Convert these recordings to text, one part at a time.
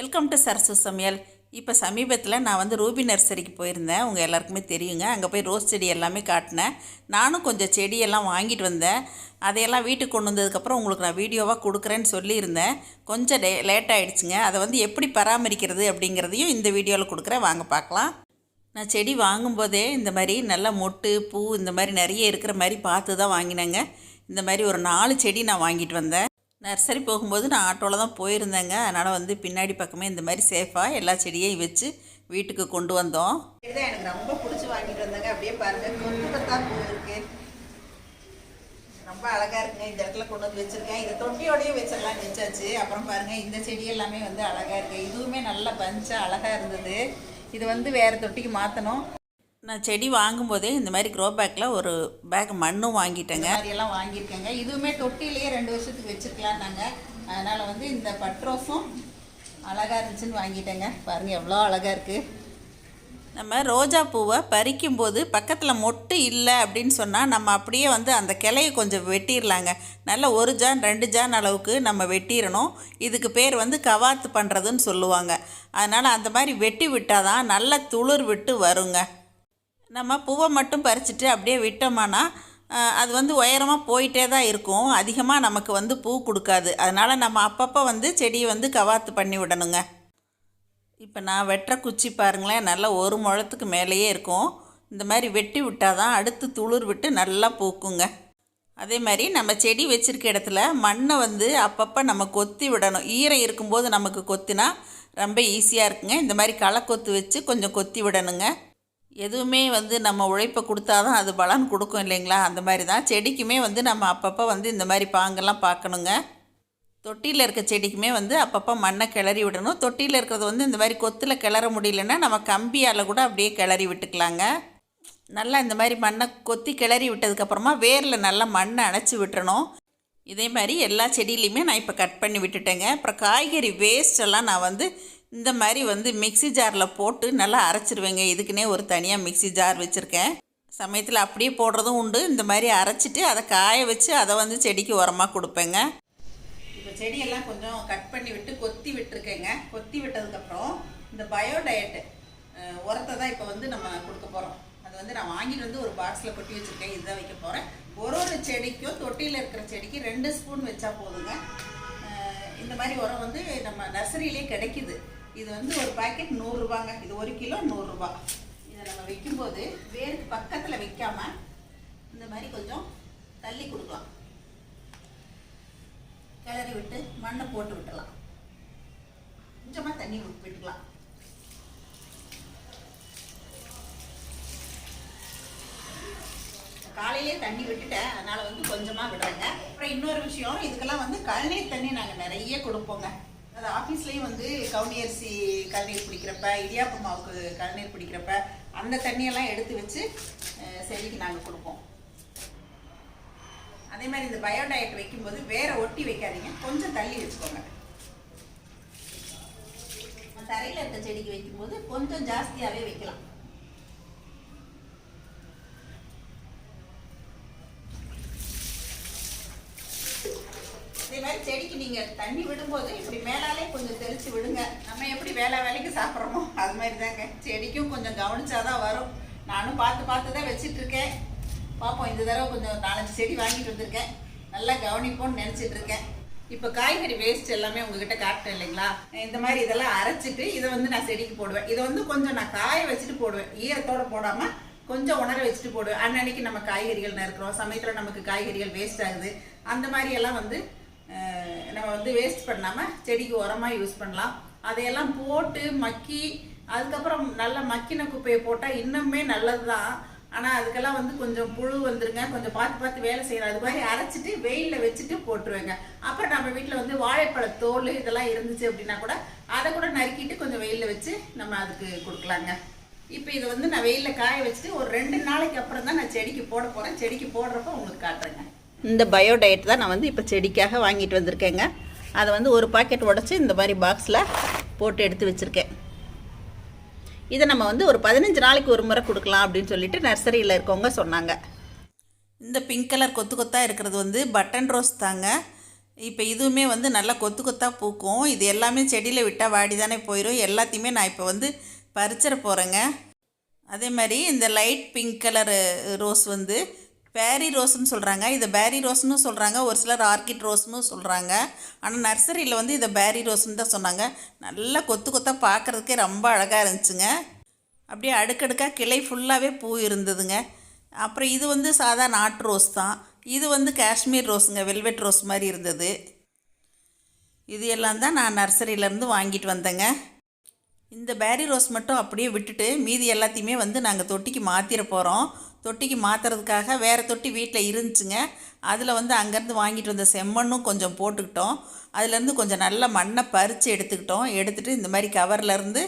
Welcome to Sarasu சமையல் இப்போ சமீபத்தில் நான் வந்து ரூபி நர்சரிக்கு போயிருந்தேன். உங்கள் எல்லாருக்குமே தெரியுங்க. அங்கே போய் ரோஸ் செடி எல்லாமே காட்டினேன். நானும் கொஞ்சம் செடியெல்லாம் வாங்கிட்டு வந்தேன். அதையெல்லாம் வீட்டுக்கு கொண்டு வந்ததுக்கப்புறம் உங்களுக்கு நான் வீடியோவாக கொடுக்குறேன்னு சொல்லியிருந்தேன். கொஞ்சம் லே லேட் ஆகிடுச்சுங்க அதை வந்து எப்படி பராமரிக்கிறது அப்படிங்கிறதையும் இந்த வீடியோவில் கொடுக்குறேன். வாங்க பார்க்கலாம். நான் செடி வாங்கும்போதே இந்த மாதிரி நல்லா மொட்டு பூ இந்த மாதிரி நிறைய இருக்கிற மாதிரி பார்த்து தான் வாங்கினேங்க. இந்த மாதிரி ஒரு நாலு செடி நான் வாங்கிட்டு வந்தேன். நர்சரி போகும்போது நான் ஆட்டோவில் தான் போயிருந்தேங்க. அதனால் வந்து பின்னாடி பக்கமே இந்த மாதிரி சேஃபாக எல்லா செடியையும் வச்சு வீட்டுக்கு கொண்டு வந்தோம். இதுதான் எனக்கு ரொம்ப பிடிச்சி வாங்கிட்டு வந்தேங்க. அப்படியே பாருங்கள் கொண்டுதான் பூ இருக்கு. ரொம்ப அழகாக இருக்குங்க. இந்த இடத்துல கொண்டு வந்து வச்சுருக்கேன். இதை தொட்டியோடய வச்சிடலாம் வச்சாச்சு அப்புறம் பாருங்கள் இந்த செடி எல்லாமே வந்து அழகாக இருக்குது இதுவுமே நல்லா பஞ்சாக அழகாக இருந்தது. இது வந்து வேறு தொட்டிக்கு மாற்றணும் நான் செடி வாங்கும்போதே இந்த மாதிரி க்ரோ பேக்கில் ஒரு பேக் மண்ணும் வாங்கிட்டேங்க. எல்லாம் வாங்கியிருக்கேங்க. இதுவுமே தொட்டிலேயே ரெண்டு வருஷத்துக்கு வச்சுருக்கலாம் நாங்கள் அதனால் வந்து இந்த பட்ரோஸும் அழகாக இருந்துச்சுன்னு வாங்கிட்டேங்க. பாருங்கள் எவ்வளோ அழகாக இருக்குது நம்ம ரோஜா பூவை பறிக்கும்போது பக்கத்தில் மொட்டு இல்லை அப்படின்னு சொன்னால் நம்ம அப்படியே வந்து அந்த கிளையை கொஞ்சம் வெட்டிடலாங்க நல்ல ஒரு ஜான் ரெண்டு ஜான் அளவுக்கு நம்ம வெட்டிடணும் இதுக்கு பேர் வந்து கவாத்து பண்ணுறதுன்னு சொல்லுவாங்க. அதனால் அந்த மாதிரி வெட்டி விட்டால் தான் நல்ல துளிர் விட்டு வருங்க. நம்ம பூவை மட்டும் பறிச்சுட்டு அப்படியே விட்டோம்னா அது வந்து உயரமாக போயிட்டே தான் இருக்கும். அதிகமாக நமக்கு வந்து பூ கொடுக்காது. அதனால் நம்ம அப்பப்போ வந்து செடியை வந்து கவாத்து பண்ணி விடணுங்க. இப்போ நான் வெட்டுற குச்சி பாருங்களேன். நல்லா ஒரு முழத்துக்கு மேலேயே இருக்கும். இந்த மாதிரி வெட்டி விட்டால் தான் அடுத்து துளிர் விட்டு நல்லா பூக்குங்க. அதே மாதிரி நம்ம செடி வச்சுருக்க இடத்துல மண்ணை வந்து அப்பப்போ நம்ம கொத்தி விடணும். ஈரம் இருக்கும்போது நமக்கு கொத்தினா ரொம்ப ஈஸியாக இருக்குங்க. இந்த மாதிரி களை கொத்து வச்சு கொஞ்சம் கொத்தி விடணுங்க. எதுவுமே வந்து நம்ம உழைப்பை கொடுத்தா தான் அது பலன் கொடுக்கும் இல்லைங்களா? அந்த மாதிரி தான். செடிக்குமே வந்து நம்ம அப்பப்போ வந்து இந்த மாதிரி பாங்கெல்லாம் பார்க்கணுங்க. தொட்டியில் இருக்க செடிக்குமே வந்து அப்பப்போ மண்ணை கிளறி விடணும். தொட்டியில் இருக்கிறது வந்து இந்த மாதிரி கொத்தில் கிளற முடியலன்னா நம்ம கம்பியால் கூட அப்படியே கிளறி விட்டுக்கலாங்க. நல்லா இந்த மாதிரி மண்ணை கொத்தி கிளறி விட்டதுக்கப்புறமா வேரில் நல்லா மண்ணை அணைச்சி விட்டுறணும். இதே மாதிரி எல்லா செடியிலையுமே நான் இப்போ கட் பண்ணி விட்டுட்டேங்க. அப்புறம் காய்கறி வேஸ்டெல்லாம் நான் வந்து இந்த மாதிரி வந்து மிக்ஸி ஜாரில் போட்டு நல்லா அரைச்சிருவேங்க. இதுக்குன்னே ஒரு தனியாக மிக்ஸி ஜார் வச்சுருக்கேன். சமயத்தில் அப்படியே போடுறதும் உண்டு. இந்த மாதிரி அரைச்சிட்டு அதை காய வச்சு அதை வந்து செடிக்கு உரமாக கொடுப்பேங்க. இப்போ செடியெல்லாம் கொஞ்சம் கட் பண்ணி விட்டு கொத்தி விட்டுருக்கேங்க. கொத்தி விட்டதுக்கப்புறம் இந்த பயோடயட்டு உரத்தை தான் இப்போ வந்து நம்ம கொடுக்க போகிறோம் அது வந்து நான் வாங்கிட்டு வந்து ஒரு பாக்ஸில் கொட்டி வச்சுருக்கேன். இதுதான் வைக்க போகிறேன் ஒரு ஒரு செடிக்கும் தொட்டியில் இருக்கிற செடிக்கு ரெண்டு ஸ்பூன் வச்சா போதுங்க. இந்த மாதிரி உரம் வந்து நம்ம நர்சரியிலே கிடைக்குது. இது வந்து ஒரு பாக்கெட் நூறுரூபாங்க. இது ஒரு கிலோ நூறுரூபா. இதை நம்ம வைக்கும்போது வேருக்கு பக்கத்தில் வைக்காம இந்த மாதிரி கொஞ்சம் தள்ளி கொடுக்கலாம். கிளறி விட்டு மண்ணை போட்டு விட்டுலாம் கொஞ்சமாக தண்ணி விட்டுக்கலாம். காலையிலே தண்ணி விட்டுட்டேன். அதனால் வந்து கொஞ்சமாக விடுறேங்க அப்புறம் இன்னொரு விஷயம் இதுக்கெல்லாம் வந்து கழனி தண்ணி நாங்கள் நிறைய கொடுப்போங்க. அது ஆஃபீஸ்லேயும் வந்து கவுனி அரிசி கழநீர் பிடிக்கிறப்ப இடியாப்ப மாவுக்கு கழநீர் பிடிக்கிறப்ப அந்த தண்ணியெல்லாம் எடுத்து வச்சு செடிக்கு நாங்கள் கொடுப்போம். அதே மாதிரி இந்த பயோடயட் வைக்கும்போது வேற ஒட்டி வைக்காதீங்க கொஞ்சம் தள்ளி வச்சுக்கோங்க. தரையில் இருக்க செடிக்கு வைக்கும்போது கொஞ்சம் ஜாஸ்தியாகவே வைக்கலாம் இதே மாதிரி செடிக்கு நீங்கள் தண்ணி விடும்போது இப்படி மேலாலே கொஞ்சம் தெளித்து விடுங்க. நம்ம எப்படி வேலை வேலைக்கு சாப்பிட்றோமோ அது மாதிரி தாங்க செடிக்கும் கொஞ்சம் கவனிச்சாதான் வரும். நானும் பார்த்து பார்த்து தான் வச்சிட்டு இருக்கேன் பார்ப்போம் இந்த தடவை கொஞ்சம் நாலஞ்சு செடி வாங்கிட்டு வந்திருக்கேன். நல்லா கவனிப்போம்னு நினச்சிட்டு இருக்கேன் இப்போ காய்கறி வேஸ்ட் எல்லாமே உங்ககிட்ட காட்டேன் இல்லைங்களா? இந்த மாதிரி இதெல்லாம் அரைச்சிட்டு இதை வந்து நான் செடிக்கு போடுவேன். இதை வந்து கொஞ்சம் நான் காய வச்சுட்டு போடுவேன். ஈரத்தோடு போடாமல் கொஞ்சம் உணர வச்சுட்டு போடுவேன். அன்னன்னைக்கு நம்ம காய்கறிகள் நறுக்கிறோம். சமயத்தில் நமக்கு காய்கறிகள் வேஸ்ட் ஆகுது. அந்த மாதிரி எல்லாம் வந்து நம்ம வந்து வேஸ்ட் பண்ணாமல் செடிக்கு உரமாக யூஸ் பண்ணலாம். அதையெல்லாம் போட்டு மக்கி அதுக்கப்புறம் நல்ல மக்கின குப்பையை போட்டால் இன்னுமே நல்லது தான் ஆனால் அதுக்கெல்லாம் வந்து கொஞ்சம் புழு வந்துருங்க. கொஞ்சம் பார்த்து பார்த்து வேலை செய்யலாம் அது மாதிரி அரைச்சிட்டு வெயிலில் வச்சுட்டு போட்டுருவேங்க. அப்புறம் நம்ம வீட்டில் வந்து வாழைப்பழ தோல் இதெல்லாம் இருந்துச்சு அப்படின்னா கூட அதை கூட நறுக்கிட்டு கொஞ்சம் வெயிலில் வச்சு நம்ம அதுக்கு கொடுக்கலாங்க. இப்போ இதை வந்து நான் வெயிலில் காய வச்சுட்டு ஒரு ரெண்டு நாளைக்கு அப்புறம் தான் நான் செடிக்கு போட போகிறேன் செடிக்கு போடுறப்ப உங்களுக்கு காட்டுறேங்க. இந்த பயோடயட் தான் நான் வந்து இப்போ செடிக்காக வாங்கிட்டு வந்திருக்கேங்க. அதை வந்து ஒரு பாக்கெட் உடச்சி இந்த மாதிரி பாக்ஸில் போட்டு எடுத்து வச்சுருக்கேன். இதை நம்ம வந்து ஒரு பதினஞ்சு நாளைக்கு ஒரு முறை கொடுக்கலாம் அப்படின்னு சொல்லிட்டு நர்சரியில் இருக்கவங்க சொன்னாங்க. இந்த பிங்க் கலர் கொத்து கொத்தாக இருக்கிறது வந்து பட்டன் ரோஸ் தாங்க. இப்போ இதுவுமே வந்து நல்லா கொத்து கொத்தாக பூக்கும். இது எல்லாமே செடியில் விட்டால் வாடி தானே போயிடும் எல்லாத்தையுமே நான் இப்போ வந்து பறிச்சிட போகிறேங்க அதே மாதிரி இந்த லைட் பிங்க் கலர் ரோஸ் வந்து பேரி ரோஸ்னு சொல்கிறாங்க இதை பேரி ரோஸ்னு சொல்கிறாங்க ஒரு சிலர் ஆர்கிட் ரோஸ்னு சொல்கிறாங்க ஆனால் நர்சரியில் வந்து இதை பேரி ரோஸ்னு தான் சொன்னாங்க. நல்லா கொத்து கொத்தாக பார்க்குறதுக்கே ரொம்ப அழகாக இருந்துச்சுங்க. அப்படியே அடுக்கடுக்காக கிளை ஃபுல்லாகவே பூ இருந்ததுங்க. அப்புறம் இது வந்து சாதா நாட்டு ரோஸ் தான். இது வந்து காஷ்மீர் ரோஸுங்க. வெல்வெட் ரோஸ் மாதிரி இருந்தது. இது எல்லாம் தான் நான் நர்சரியிலேருந்து வாங்கிட்டு வந்தேங்க. இந்த பேரி ரோஸ் மட்டும் அப்படியே விட்டுட்டு மீதி எல்லாத்தையுமே வந்து நாங்கள் தொட்டிக்கு மாற்றிட போகிறோம் தொட்டிக்கு மாற்றுறதுக்காக வேறு தொட்டி வீட்டில் இருந்துச்சுங்க. அதில் வந்து அங்கேருந்து வாங்கிட்டு வந்த செம்மண்ணும் கொஞ்சம் போட்டுக்கிட்டோம். அதுலேருந்து கொஞ்சம் நல்ல மண்ணை பறித்து எடுத்துக்கிட்டோம். எடுத்துகிட்டு இந்த மாதிரி கவர்லேருந்து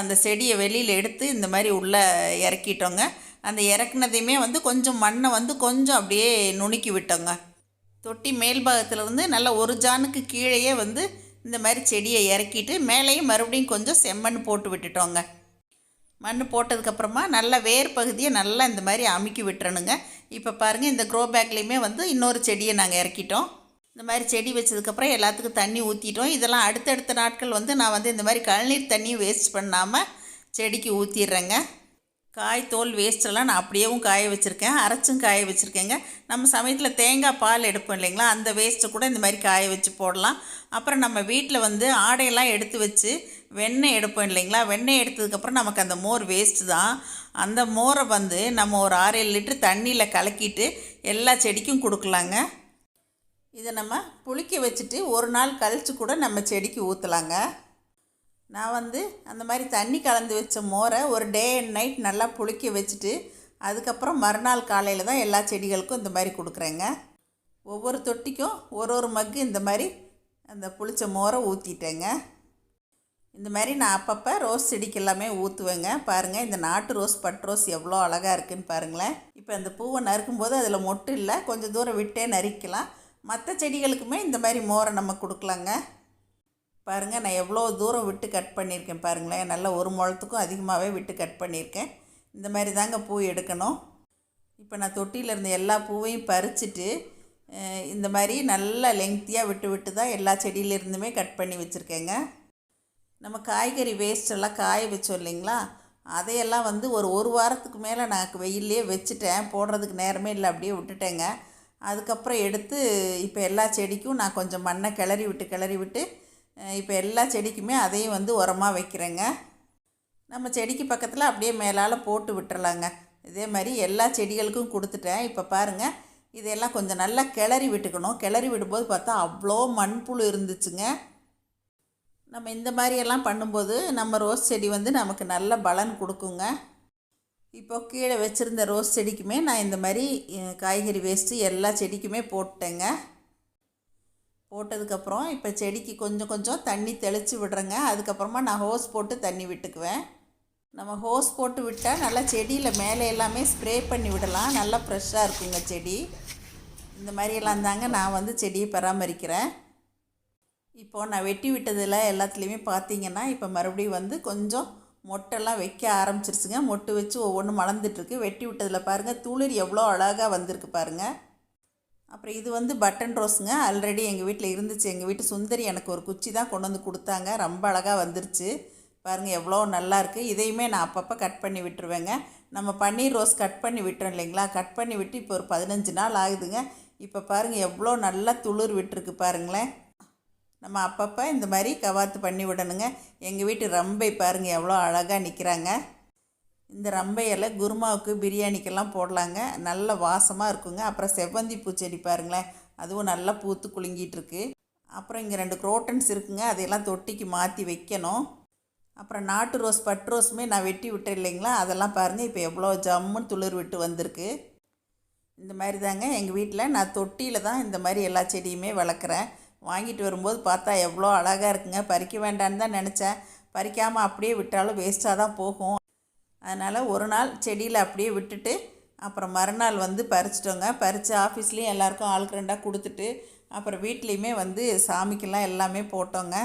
அந்த செடியை வெளியில் எடுத்து இந்த மாதிரி உள்ளே இறக்கிட்டோங்க. அந்த இறக்குனதையுமே வந்து கொஞ்சம் மண்ணை வந்து கொஞ்சம் அப்படியே நுணுக்கி விட்டோங்க. தொட்டி மேல் பாகத்துலேருந்து நல்லா ஒரு ஜானுக்கு கீழேயே வந்து இந்த மாதிரி செடியை இறக்கிட்டு மேலேயும் மறுபடியும் கொஞ்சம் செம்மண் போட்டு விட்டுட்டோங்க. மண் போட்டதுக்கப்புறமா நல்லா வேர் பகுதியை நல்லா இந்த மாதிரி அமுக்கி விட்டுறணுங்க. இப்போ பாருங்கள் இந்த க்ரோ பேக்லேயுமே வந்து இன்னொரு செடியை நாங்கள் இறக்கிட்டோம். இந்த மாதிரி செடி வச்சதுக்கப்புறம் எல்லாத்துக்கும் தண்ணி ஊற்றிட்டோம் இதெல்லாம் அடுத்தடுத்த நாட்கள் வந்து நான் வந்து இந்த மாதிரி கழநீர் தண்ணியும் வேஸ்ட் பண்ணாமல் செடிக்கு ஊற்றிடுறேங்க காய் தோல் வேஸ்ட்டெல்லாம் நான் அப்படியேவும் காய வச்சுருக்கேன். அரைச்சும் காய வச்சுருக்கேங்க. நம்ம சமயத்தில் தேங்காய் பால் எடுப்போம் இல்லைங்களா? அந்த வேஸ்ட்டை கூட இந்த மாதிரி காய வச்சு போடலாம். அப்புறம் நம்ம வீட்டில் வந்து ஆடையெல்லாம் எடுத்து வச்சு வெண்ணெய் எடுப்போம் இல்லைங்களா? வெண்ணெய் எடுத்ததுக்கப்புறம் நமக்கு அந்த மோர் வேஸ்ட்டு தான். அந்த மோரை வந்து நம்ம ஒரு ஆறு ஏழு லிட்டர் தண்ணியில் கலக்கிட்டு எல்லா செடிக்கும் கொடுக்கலாங்க. இதை நம்ம புளிக்க வச்சுட்டு ஒரு நாள் கழித்து கூட நம்ம செடிக்கு ஊற்றலாங்க நான் வந்து அந்த மாதிரி தண்ணி கலந்து வச்ச மோரை ஒரு டே அண்ட் நைட் நல்லா புளிக்க வச்சுட்டு அதுக்கப்புறம் மறுநாள் காலையில் தான் எல்லா செடிகளுக்கும் இந்த மாதிரி கொடுக்குறேங்க. ஒவ்வொரு தொட்டிக்கும் ஒரு ஒரு மக்கு இந்த மாதிரி அந்த புளிச்ச மோரை ஊற்றிட்டேங்க இந்த மாதிரி நான் அப்பப்போ ரோஸ் செடிக்கு எல்லாமே ஊற்றுவேங்க பாருங்கள் இந்த நாட்டு ரோஸ் பட் ரோஸ் எவ்வளோ அழகாக இருக்குதுன்னு பாருங்களேன். இப்போ அந்த பூவை நறுக்கும்போது அதில் மொட்டு இல்லை கொஞ்சம் தூரம் விட்டே நறுக்கலாம். மற்ற செடிகளுக்குமே இந்த மாதிரி மோரை நம்ம கொடுக்கலாங்க. பாருங்கள் நான் எவ்வளோ தூரம் விட்டு கட் பண்ணியிருக்கேன் பாருங்களேன். நல்லா ஒரு முழத்துக்கும் அதிகமாகவே விட்டு கட் பண்ணியிருக்கேன். இந்த மாதிரி தாங்க பூ எடுக்கணும். இப்போ நான் தொட்டியில் இருந்த எல்லா பூவையும் பறிச்சுட்டு இந்த மாதிரி நல்லா லெங்க்த்தியாக விட்டு விட்டு தான் எல்லா செடியிலேருந்துமே கட் பண்ணி வச்சுருக்கேங்க. நம்ம காய்கறி வேஸ்டெல்லாம் காய வச்சோம் இல்லைங்களா? அதையெல்லாம் வந்து ஒரு ஒரு வாரத்துக்கு மேலே நான் வெயிலே வச்சுட்டேன். போடுறதுக்கு நேரமே இல்லை அப்படியே விட்டுட்டேங்க. அதுக்கப்புறம் எடுத்து இப்போ எல்லா செடிக்கும் நான் கொஞ்சம் மண்ணை கிளறி விட்டு கிளறி விட்டு இப்போ எல்லா செடிக்குமே அதையும் வந்து உரமாக வைக்கிறேங்க. நம்ம செடிக்கு பக்கத்தில் அப்படியே மேலால் போட்டு விட்டுறலாங்க. இதே மாதிரி எல்லா செடிகளுக்கும் கொடுத்துட்டேன். இப்போ பாருங்கள் இதெல்லாம் கொஞ்சம் நல்லா கிளறி விட்டுக்கணும். கிளறி விடும்போது பார்த்தா அவ்வளோ மண்புழு இருந்துச்சுங்க. நம்ம இந்த மாதிரியெல்லாம் பண்ணும்போது நம்ம ரோஸ் செடி வந்து நமக்கு நல்ல பலன் கொடுக்குங்க. இப்போ கீழே வச்சுருந்த ரோஸ் செடிக்குமே நான் இந்த மாதிரி காய்கறி வேஸ்ட்டு எல்லா செடிக்குமே போட்டேங்க போட்டதுக்கப்புறம் இப்போ செடிக்கு கொஞ்சம் கொஞ்சம் தண்ணி தெளித்து விடுறேங்க. அதுக்கப்புறமா நான் ஹோஸ் போட்டு தண்ணி விட்டுக்குவேன். நம்ம ஹோஸ் போட்டு விட்டால் நல்லா செடியில் மேலே எல்லாமே ஸ்ப்ரே பண்ணி விடலாம். நல்லா ஃப்ரெஷ்ஷாக இருக்குங்க செடி. இந்த மாதிரியெல்லாம் தாங்க நான் வந்து செடியை பராமரிக்கிறேன். இப்போது நான் வெட்டி விட்டதில் எல்லாத்துலேயுமே பார்த்தீங்கன்னா இப்போ மறுபடியும் வந்து கொஞ்சம் மொட்டெல்லாம் வைக்க ஆரம்பிச்சிருச்சுங்க. மொட்டு வச்சு ஒவ்வொன்றும் மலர்ந்துட்டுருக்கு வெட்டி விட்டதில் பாருங்கள் துளிர் எவ்வளோ அழகாக வந்திருக்கு பாருங்கள் அப்புறம் இது வந்து பட்டன் ரோஸுங்க ஆல்ரெடி எங்கள் வீட்டில் இருந்துச்சு. எங்கள் வீட்டு சுந்தரி எனக்கு ஒரு குச்சி தான் கொண்டு வந்து கொடுத்தாங்க. ரொம்ப அழகாக வந்துருச்சு. பாருங்கள் எவ்வளோ நல்லா இருக்குது இதையுமே நான் அப்பப்போ கட் பண்ணி விட்டுருவேங்க. நம்ம பன்னீர் ரோஸ் கட் பண்ணி விட்டுறோம் இல்லைங்களா? கட் பண்ணி விட்டு இப்போ ஒரு பதினஞ்சு நாள் ஆகுதுங்க. இப்போ பாருங்கள் எவ்வளோ நல்லா துளிர் விட்டுருக்கு பாருங்களேன். நம்ம அப்பப்போ இந்த மாதிரி கவாத்து பண்ணி விடணுங்க. எங்கள் வீட்டு ரம்பை பாருங்கள் எவ்வளோ அழகாக நிற்கிறாங்க இந்த ரம்பையில் குருமாவுக்கு பிரியாணிக்கெல்லாம் போடலாங்க. நல்ல வாசமாக இருக்குங்க. அப்புறம் செவ்வந்தி பூச்செடி பாருங்களேன். அதுவும் நல்லா பூத்து குலுங்கிட்டுருக்கு. அப்புறம் இங்கே ரெண்டு குரோட்டன்ஸ் இருக்குங்க. அதையெல்லாம் தொட்டிக்கு மாற்றி வைக்கணும். அப்புறம் நாட்டு ரோஸ் பட் ரோஸுமே நான் வெட்டி விட்டேன் இல்லைங்களா? அதெல்லாம் பாருங்கள் இப்போ எவ்வளோ ஜம்முன்னு துளிர் விட்டு வந்திருக்கு. இந்த மாதிரி தாங்க எங்கள் வீட்டில் நான் தொட்டியில் தான் இந்த மாதிரி எல்லா செடியுமே வளர்க்குறேன். வாங்கிட்டு வரும்போது பார்த்தா எவ்வளோ அழகாக இருக்குங்க. பறிக்க வேண்டான்னு தான் நினச்சேன். பறிக்காமல் அப்படியே விட்டாலும் வேஸ்ட்டாக தான் போகும். அதனால் ஒரு நாள் செடியில் அப்படியே விட்டுட்டு அப்புறம் மறுநாள் வந்து பறிச்சிட்டோங்க. பறித்து ஆஃபீஸ்லேயும் எல்லாருக்கும் ஆளுக்கு ரெண்டாக கொடுத்துட்டு அப்புறம் வீட்லேயுமே வந்து சாமிக்கெல்லாம் எல்லாமே போட்டோங்க.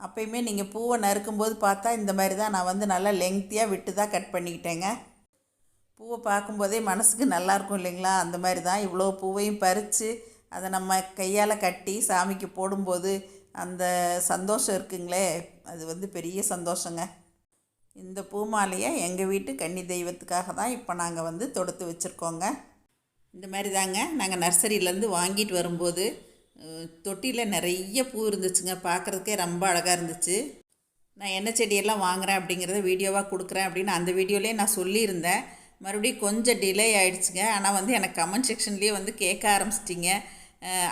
அப்பயுமே நீங்கள் பூவை நறுக்கும்போது பார்த்தா இந்த மாதிரி தான் நான் வந்து நல்லா லெங்க்த்தியாக விட்டு தான் கட் பண்ணிக்கிட்டேங்க. பூவை பார்க்கும்போதே மனசுக்கு நல்லாயிருக்கும் இல்லைங்களா? அந்த மாதிரி தான் இவ்வளோ பூவையும் பறித்து அதை நம்ம கையால் கட்டி சாமிக்கு போடும்போது அந்த சந்தோஷம் இருக்குங்களே? அது வந்து பெரிய சந்தோஷங்க. இந்த பூ மாலையை எங்கள் வீட்டு கன்னி தெய்வத்துக்காக தான் இப்போ நாங்கள் வந்து தொடுத்து வச்சுருக்கோங்க. இந்த மாதிரி தாங்க நாங்கள் நர்சரியிலேருந்து வாங்கிட்டு வரும்போது தொட்டியில் நிறைய பூ இருந்துச்சுங்க. பார்க்குறதுக்கே ரொம்ப அழகாக இருந்துச்சு. நான் என்ன செடியெல்லாம் வாங்குறேன் அப்படிங்கிறத வீடியோவாக கொடுக்குறேன் அப்படின்னு அந்த வீடியோலேயே நான் சொல்லியிருந்தேன். மறுபடியும் கொஞ்சம் டிலே ஆகிடுச்சுங்க ஆனால் வந்து எனக்கு கமெண்ட் செக்ஷன்லேயே வந்து கேட்க ஆரம்பிச்சிட்டிங்க.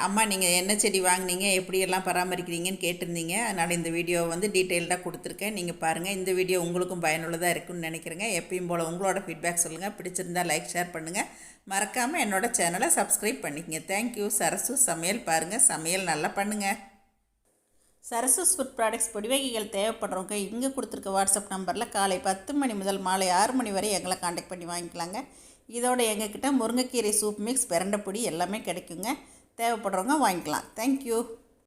அம்மா நீங்கள் என்ன செடி வாங்குனீங்க எப்படியெல்லாம் பராமரிக்கிறீங்கன்னு கேட்டிருந்தீங்க. அதனால் இந்த வீடியோவை வந்து டீட்டெயில்டாக கொடுத்துருக்கேன். நீங்கள் பாருங்கள் இந்த வீடியோ உங்களுக்கும் பயனுள்ளதாக இருக்குன்னு நினைக்கிறேங்க. எப்பயும் போல் உங்களோட ஃபீட்பேக் சொல்லுங்கள் பிடிச்சிருந்தால் லைக் ஷேர் பண்ணுங்கள் மறக்காமல் என்னோட சேனலை சப்ஸ்கிரைப் பண்ணிக்கங்க. தேங்க்யூ சரசு சமையல் பாருங்கள் சமையல் நல்லா பண்ணுங்கள் சரசஸ் ஃபுட் ப்ராடக்ட்ஸ் பொடிவகைகள் தேவைப்படுறவங்க இங்கே கொடுத்துருக்க வாட்ஸ்அப் நம்பரில் காலை பத்து மணி முதல் மாலை ஆறு மணி வரை எங்களை காண்டாக்ட் பண்ணி வாங்கிக்கலாங்க. இதோட எங்ககிட்ட முருங்கைக்கீரை சூப் மிக்ஸ் பிரண்டை பொடி எல்லாமே கிடைக்குங்க. தேவைப்படுறவங்க வாங்கிக்கலாம். தேங்க்யூ